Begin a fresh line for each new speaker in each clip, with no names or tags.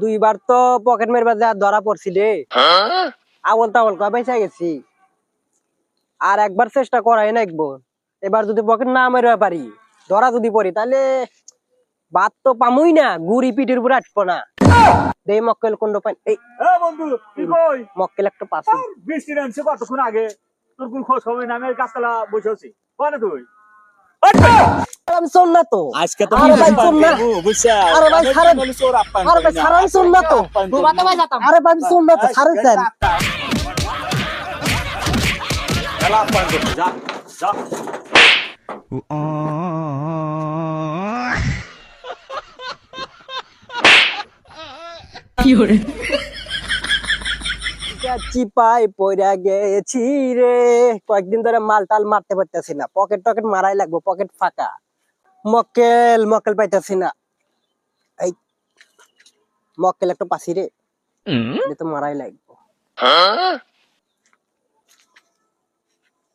দুইবার তো পকেট মেরবা যা ধরা পড়ছি রে আবল তাবল কয় পয়সা গেছি। আর একবার চেষ্টা করাই না একবার এবার যদি পকেট না মেরবা পারি ধরা যদি পড়ি তাহলে বাদ তো পামুই না গুড়ি পিঠের উপরে আটবো না। দেই মক্কেল কোন পাই এই
বন্ধু কি কই?
মক্কেল একটা পাশে।
বৃষ্টি নামছে কতক্ষণ আগে? তোর কোন খোঁজ হবে না আমি এই গাছতলা বসে আছি। কনে তুই?
আমি শোন না তো।
আজকে তো
আরে ভাই শোন না। আরে ভাই ছাড়েন। আরে ভাই ছাড়েন শোন না তো। আরে ভাই শোন না তো ছাড়েন স্যার
খেলা যা যা।
চিপাই গেছি রে। কয়েকদিন ধরে মাল টাল মারতে পারতেছি না। পকেট টকেট মারাই লাগবো পকেট ফাঁকা। মক্কেল মক্কেল পাইতেছি না এই মক্কেল একটা পাশি রে তো মারাই লাগবো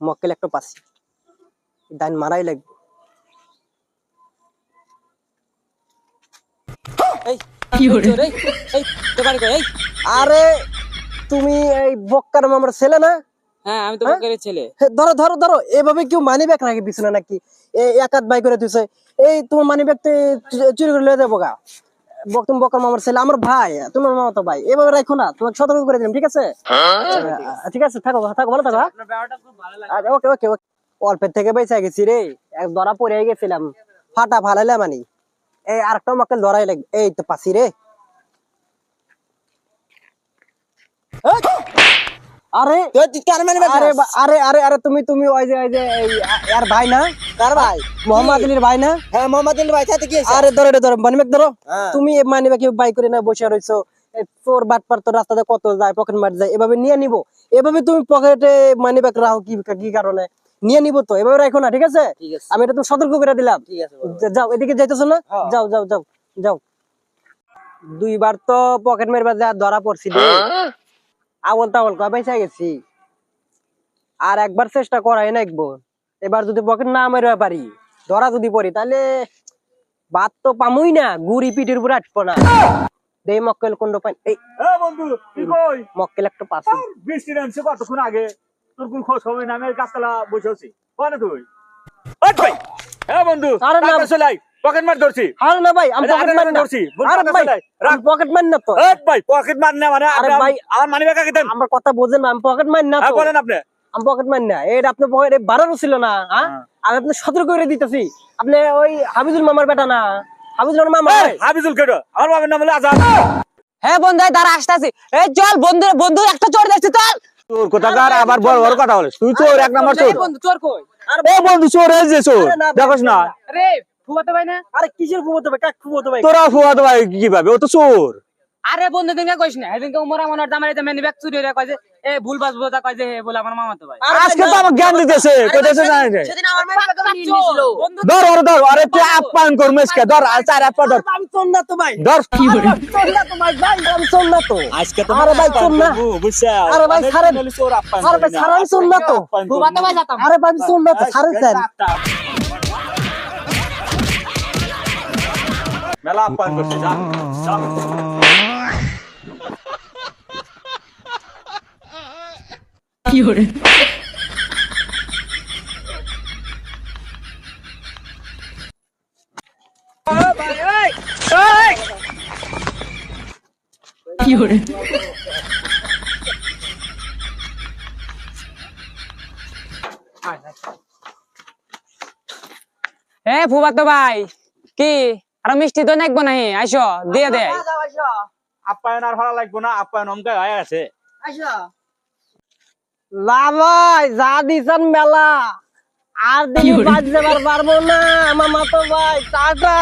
মক্কেল একটা পাশি ডাইন মারাই লাগবো আরে তুমি এই বক্কার মামার ছেলে না
হ্যাঁ আমি তো
হ্যাঁ?
ছেলে।
ধরো ধরো ধরো এভাবে কেউ মানি ব্যাগ রাখে পিছনে নাকি? এই এক হাত বাই করে দিছে। এই তোমার মানি ব্যাগ চুরি করে লয়ে যাব গা। বক তুমি মামার ছেলে আমার ভাই তোমার মামা তো ভাই এভাবে রাখো না তোমাকে সতর্ক করে দিলাম ঠিক আছে? ঠিক আছে থাকো থাকো ভালো থাকো হ্যাঁ?
আপনার ব্যাপারটা খুব ভালো লাগে
আচ্ছা, ওকে ওকে ওকে। অল্পের থেকে বেঁচে গেছি রে এক ধরা পড়ে গেছিলাম। ফাটা ফালাইলাম মানি এই আরেকটা মক্কেল ধরাই লাগবে। এই তো পাশি রে। আরে আরে আরে আরে আরে তুমি তুমি ওই যে ওই যে আর ভাই না? কার ভাই? মোহাম্মদ আলীর ভাই না?
হ্যাঁ মোহাম্মদ আলী ভাই সাথে কি
আরে ধরো এটা ধরো ধরো। তুমি এই মানিব্যাগ বাই করে না বসে রইছো এই বাটপার তো রাস্তাতে কত যায় পকেট মার যায় এভাবে নিয়ে নিব। এভাবে তুমি পকেটে মানিব্যাগ রাখো কি কি কারণে? নিয়ে নিব তো এভাবে রাখো না ঠিক আছে? আমি এটা তুমি সতর্ক করে দিলাম।
ঠিক
যাও এদিকে যাইতেছো না?
হ্যাঁ।
যাও যাও যাও যাও। দুইবার তো পকেট মেরবা যা ধরা পড়ছি আবল তাবল কয় পয়সা গেছি। আর একবার চেষ্টা করাই না একবার এবার যদি পকেট না মেরবা পারি ধরা যদি পড়ি তাহলে বাদ তো পামুই না গুড়ি পিঠের উপরে আটবো না। দেই মক্কেল কোন পাই এই
বন্ধু কি কই?
মক্কেল একটা পাশে
বৃষ্টি নামছে কতক্ষণ আগে? তোর কোন খোঁজ হবে না আমি গাছতলা বসে আছি। কনে তুই? ভাই এ বন্ধু
আরে না।
পকেট মার ধরছি।
আরে না ভাই আমি পকেট না।
ধরছি, বল
ভাই
রাখ।
পকেট মারি না তো।
এ ভাই পকেট মার না মানে
আরে ভাই।
আমার মানি ব্যাগ দেন
আমার কথা বোঝেন না আমি পকেট মারি না
হ্যাঁ
তো
বলেন আপনি।
আমি পকেট মারি না। এটা পকেটে বাড়ানো ছিল না হ্যাঁ। আমি আপনি সতর্ক করে দিতেছি। আপনি ওই হাবিজুল মামার বেটা না? হাবিজুল মামা?
কেডো? আমার বাবার নাম হলো আজাদ।
হ্যাঁ বন্ধু দাঁড়া আসতেছি। এই চল বন্ধু বন্ধু একটা চোর দেখছি চল।
কোথাকার আবার বড় বড় কথা বলিস। তুই চোর এক নাম্বার চোর।
বন্ধু চোর কই?
ও বন্ধু চোর এই যে চোর।
না,
দেখোস না।
আরে ফুয়াতে ভাই না?
আরে কিসের ফুবো ভাই কাক ফুবো ভাই
তোরা ফুয়া তো ভাই কীভাবে? ও তো চোর।
আরে বন্ধু দিনকে কইস না এদিনকে উমরা মনার দামারে যে মেনি ব্যাগ চুরি হয়ে কয় যে এ ভুল বাস বোঝা কয় যে হে বলে আমার মামা ভাই।
আজকে তো আমার জ্ঞান দিতেছে কইতেছে না
সেদিন আমার ব্যাগ নিয়ে নিছিল
ধর ওরে ধর আরে তুই আপ্যায়ন কর মেসকে ধর আর চার আপ্পা ধর।
আমি চোর না তো ভাই।
ধর।
চোর না তো ভাই ভাই আমি চোর না তো।
আজকে তো
আরে ভাই চোর না।
বুঝছা?
আরে ভাই ছাড়েন। আরে ভাই ছাড়েন চোর না তো।
ফুয়াতে ভাই
আরে ভাই চোর না তো ছাড়েন স্যার।
মেলা আপ্যায়ন করছে যা যা
এ ফুয়াতে ভাই কি আর মিষ্টি তো নাকবো নাহি। আইসো দিয়ে দে।
আপ্যায়ন আর ভালো লাগবো না আপ্যায়ন অঙ্কা হয়ে গেছে।
না ভাই যা দিছেন মেলা। আর দিন বাজতে পারব না আমার তো ভাই টাটা